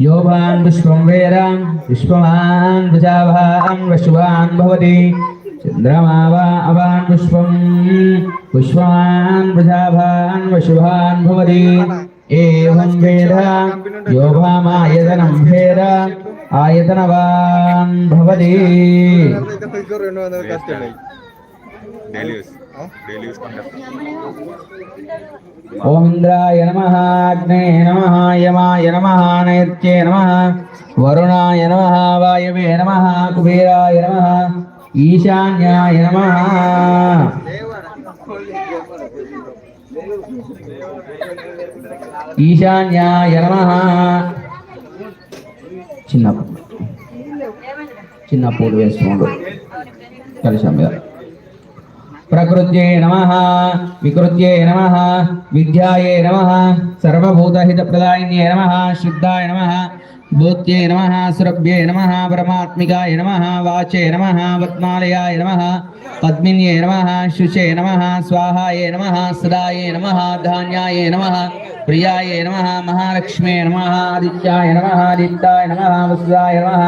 योभान् विश्वं वेदां विश्वमान् प्रजाभान् वशुवान् भवति चन्द्रमा वा अवान् विश्वं विश्वमान् प्रजाभान् वशुभान् भवति एवं वेद योभामायतनं भेद आयतनवान् भवति చేస్తాము డైలీ తీసుకొని చేస్తాము ఓం ఇంద్రాయ నమ అగ్నే నమ యమాయ నమ నైత్యే నమ వరుణాయ నమ వాయవే నమ కుబేరాయ నమ ఈశాన్యాయ నమ. ఈశాన్యాయ నమ. చిన్న చిన్న పూలు వేసుకోండు. కలిసాం ప్రకృత్యే నమ వికృత్యే నమ విద్యాయే నమ సర్వభూతహిత సర్వభూతహితప్రదాయిన్యే నమ శుద్ధాయ నమ భూత్యై నమ సురభ్యై నమ పరమాత్మికాయ నమ వాచే నమ పద్మాలయాయ నమ పద్మిన్యే నమ శుచే నమ స్వాహాయ నమ సదాయే నమ ధాన్యాయ నమ ప్రియాయ నమ మహాలక్ష్మే నమ ఆదిత్యాయ నమ ఆదిత్యాయ నమ వసుదాయ నమ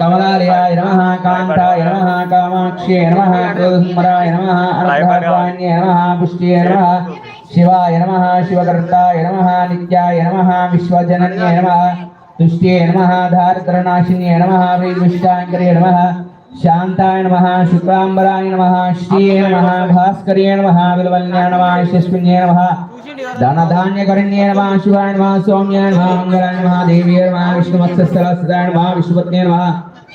కమలాలయాయ నమ కాంతాయ నమ కామాక్ష్యే నమ గోధుమరాయ నమ అర్ధాన్యే నమ పుష్ట్యే నమ శివాయ నమ శివకర్తాయ నమ నిత్యాయ నమ విశ్వజనన్యే నమ తుష్ట్యే నమ దారిద్రనాశిన్యే నమ శ్రీకృష్ణాంకరే నమ శాంతాయ నమ శుక్లాంబరాయ నమ శ్రీయే నమ భాస్కర్యే నమ విలవల్యాయ నమ యశస్విన్యే నమ ధనధాన్యకరణ్యే నమ శివాయ నమ సౌమ్యాయ నమ మంగళాయ నమ దేవ్యే నమ విష్ణుమత్స్యస్థలాయ నమ విష్ణుపత్నే నమ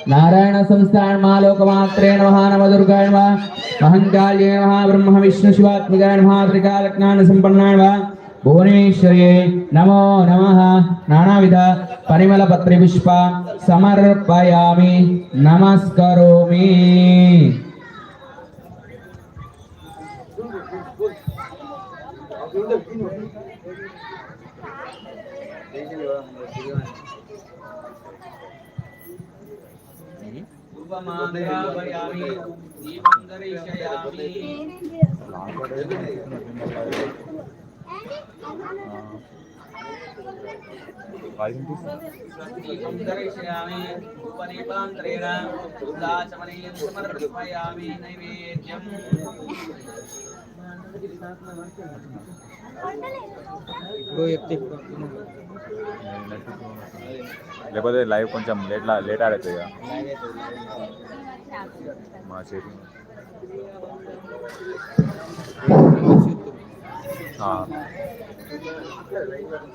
నారాయణ సంస్థాయ నమ లోకమాత్రే నమ నమ దుర్గాయ నమ మహంకాళ్యే నమ బ్రహ్మ విష్ణు శివాత్మికాయ నమ త్రికాలజ్ఞాన సంపన్నాయ నమ భువనేశ్వరే నమో నమ నానావిధ పరిమళ పత్రి పుష్ప సమర్పయామి నమస్కరోమి Aa. లేకపోతే లైవ్ కొంచెం లేట్ లేట్ ఆడవుతుంది ఇక మా చేతి ఆ.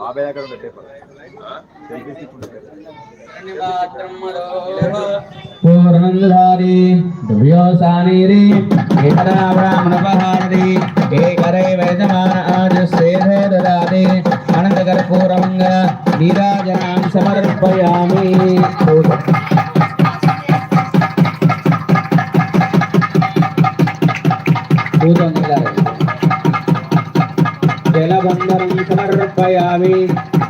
బాబాయ్ దగ్గర ఉండే పేపర్ సెల్ఫీ స్టిక్ ఉండే పేపర్ పూర్ణంధారి దుర్యోసానీరి ఏకదా నీరాజనాం సమర్పయామి. జలబంధనం సమర్పయామి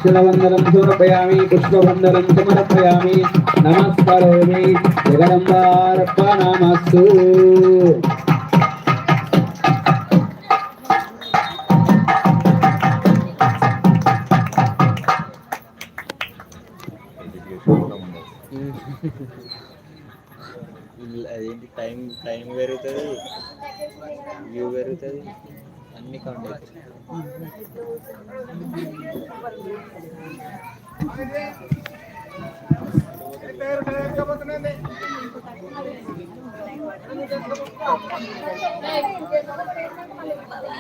శిలబంధనం సమర్పయామి పుష్పబంధనం సమర్పయామి. నమస్కరోమి జగదంబార్పణమస్తు అదేంటి టైం టైం పెరుగుతుంది వ్యూ పెరుగుతుంది. అన్ని కాంటాక్ట్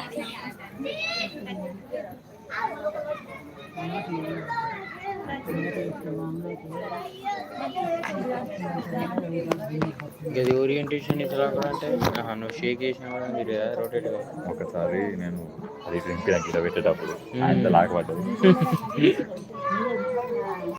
Thank you. ఇది ఓరియంటేషన్ ఇట్లా అంటే? నువ్వు షేక్ చేసినా మీరు రొటేట్ ఒకసారి నేను అది డ్రింక్ కింద పెట్టేటప్పుడు ఆయన లాగబడ్డది.